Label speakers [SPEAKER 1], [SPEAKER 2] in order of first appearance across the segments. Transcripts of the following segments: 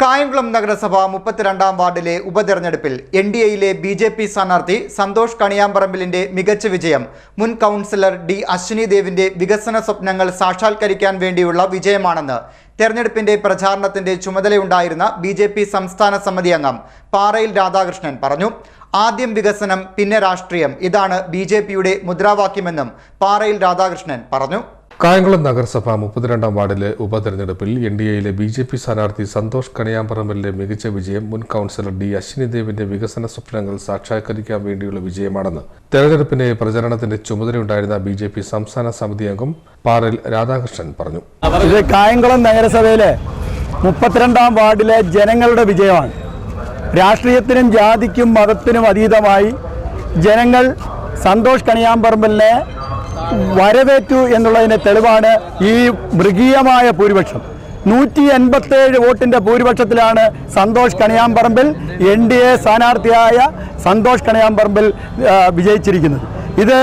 [SPEAKER 1] കായംകുളം നഗരസഭ മുപ്പത്തിരണ്ടാം വാർഡിലെ ഉപതെരഞ്ഞെടുപ്പിൽ എൻ ഡി എയിലെ ബി ജെ പി സ്ഥാനാർത്ഥി സന്തോഷ് കണിയാമ്പറമ്പിലിന്റെ മികച്ച വിജയം. മുൻ കൗൺസിലർ ഡി അശ്വിനി ദേവിന്റെ വികസന സ്വപ്നങ്ങൾ സാക്ഷാത്കരിക്കാൻ വേണ്ടിയുള്ള വിജയമാണെന്ന് തെരഞ്ഞെടുപ്പിന്റെ പ്രചാരണത്തിന്റെ ചുമതലയുണ്ടായിരുന്ന ബി ജെ പി സംസ്ഥാന സമിതി അംഗം പാറയിൽ രാധാകൃഷ്ണൻ പറഞ്ഞു. ആദ്യം വികസനം പിന്നെ രാഷ്ട്രീയം. ഇതാണ് ബി ജെ പിയുടെ മുദ്രാവാക്യമെന്നും പാറയിൽ രാധാകൃഷ്ണൻ പറഞ്ഞു.
[SPEAKER 2] കായംകുളം നഗരസഭ മുപ്പത്തിരണ്ടാം വാർഡിലെ ഉപതെരഞ്ഞെടുപ്പിൽ എൻ ഡി എയിലെ ബി ജെ പി സ്ഥാനാർത്ഥി സന്തോഷ് കണിയാമ്പറമ്പലിന്റെ മികച്ച വിജയം മുൻ കൌൺസിലർ ഡി അശ്വിനി ദേവിന്റെ വികസന സ്വപ്നങ്ങൾ സാക്ഷാത്കരിക്കാൻ വേണ്ടിയുള്ള വിജയമാണെന്ന്. തെരഞ്ഞെടുപ്പിന്റെ പ്രചരണത്തിന്റെ ചുമതലയുണ്ടായിരുന്ന ബി ജെ പി സംസ്ഥാന സമിതി അംഗം പാറൽ രാധാകൃഷ്ണൻ പറഞ്ഞു.
[SPEAKER 3] കായംകുളം നഗരസഭയിലെ മുപ്പത്തിരണ്ടാം വാർഡിലെ ജനങ്ങളുടെ വിജയമാണ്. രാഷ്ട്രീയത്തിനും ജാതിക്കും മതത്തിനും അതീതമായി ജനങ്ങൾ സന്തോഷ് കണിയാമ്പറമ്പലിനെ വരവേറ്റു എന്നുള്ളതിന് തെളിവാണ് ഈ മൃഗീയമായ ഭൂരിപക്ഷം. നൂറ്റി എൺപത്തേഴ് വോട്ടിന്റെ ഭൂരിപക്ഷത്തിലാണ് Santhosh Kaniyamparambil N D A സ്ഥാനാർത്ഥിയായ Santhosh Kaniyamparambil വിജയിച്ചിരിക്കുന്നത്. ഇത്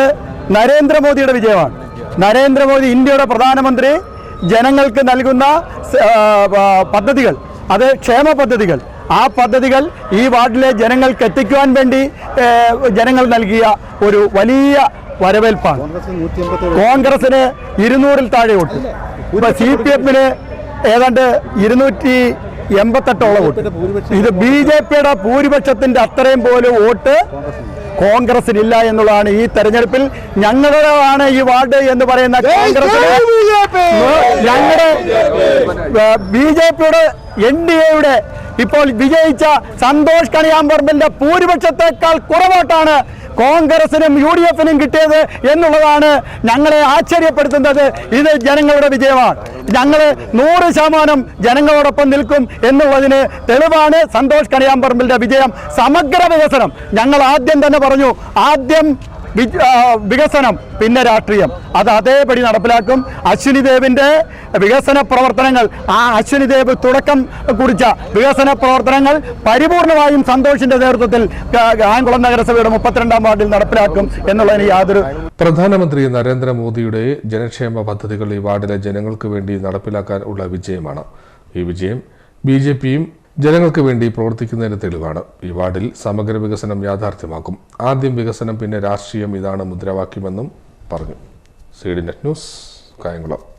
[SPEAKER 3] നരേന്ദ്രമോദിയുടെ വിജയമാണ്. നരേന്ദ്രമോദി ഇന്ത്യയുടെ പ്രധാനമന്ത്രി ജനങ്ങൾക്ക് നൽകുന്ന പദ്ധതികൾ അത് ക്ഷേമ പദ്ധതികൾ. ആ പദ്ധതികൾ ഈ വാർഡിലെ ജനങ്ങൾക്ക് എത്തിക്കുവാൻ വേണ്ടി ജനങ്ങൾ നൽകിയ ഒരു വലിയ വരവേൽപ്പാണ്. കോൺഗ്രസിന് ഇരുന്നൂറിൽ താഴെ വോട്ട്. ഇപ്പൊ സി പി എമ്മിന് ഏതാണ്ട് ഇരുന്നൂറ്റി എൺപത്തെട്ടോളം വോട്ട്. ഇത് ബി ജെ പിയുടെ ഭൂരിപക്ഷത്തിന്റെ അത്രയും പോലും വോട്ട് കോൺഗ്രസിനില്ല എന്നുള്ളതാണ് ഈ തെരഞ്ഞെടുപ്പിൽ ഞങ്ങളുടെതാണ് ഈ വാർഡ് എന്ന് പറയുന്ന കോൺഗ്രസ് ഞങ്ങളുടെ ബി ജെ പിയുടെ എൻ ഡി എയുടെ ഇപ്പോൾ വിജയിച്ച സന്തോഷ് കണിയാമ്പറമ്പിന്റെ ഭൂരിപക്ഷത്തെക്കാൾ കുറവോട്ടാണ് കോൺഗ്രസിനും യു ഡി എഫിനും കിട്ടിയത് എന്നുള്ളതാണ് ഞങ്ങളെ ആശ്ചര്യപ്പെടുത്തുന്നത്. ഇത് ജനങ്ങളുടെ വിജയമാണ്. ഞങ്ങൾ നൂറ് ശതമാനം ജനങ്ങളോടൊപ്പം നിൽക്കും എന്നുള്ളതിന് തെളിവാണ് സന്തോഷ് കണിയാമ്പറമ്പിന്റെ വിജയം. സമഗ്ര വികസനം. ഞങ്ങൾ ആദ്യം തന്നെ പറഞ്ഞു ആദ്യം വികസനം പിന്നെ രാഷ്ട്രീയം. അത് അതേപടി നടപ്പിലാക്കും. അശ്വിനി ദേവിന്റെ വികസന പ്രവർത്തനങ്ങൾ ആ അശ്വിനി ദേവ് തുടക്കം കുറിച്ച വികസന പ്രവർത്തനങ്ങൾ പരിപൂർണമായും സന്തോഷിന്റെ നേതൃത്വത്തിൽ കായംകുളം നഗരസഭയുടെ മുപ്പത്തിരണ്ടാം വാർഡിൽ നടപ്പിലാക്കും എന്നുള്ളതിന് യാതൊരു
[SPEAKER 2] പ്രധാനമന്ത്രി നരേന്ദ്രമോദിയുടെ ജനക്ഷേമ പദ്ധതികൾ ഈ വാർഡിലെ ജനങ്ങൾക്ക് വേണ്ടി നടപ്പിലാക്കാൻ ഉള്ള വിജയമാണ്. ഈ വിജയം ബി ജെ പിയും ജനങ്ങൾക്ക് വേണ്ടി പ്രവർത്തിക്കുന്നതിന് തെളിവാണ്. ഈ വാർഡിൽ സമഗ്ര വികസനം യാഥാർത്ഥ്യമാക്കും. ആദ്യം വികസനം പിന്നെ രാഷ്ട്രീയം ഇതാണ് മുദ്രാവാക്യമെന്നും പറഞ്ഞു. C D net news Kayamkulam.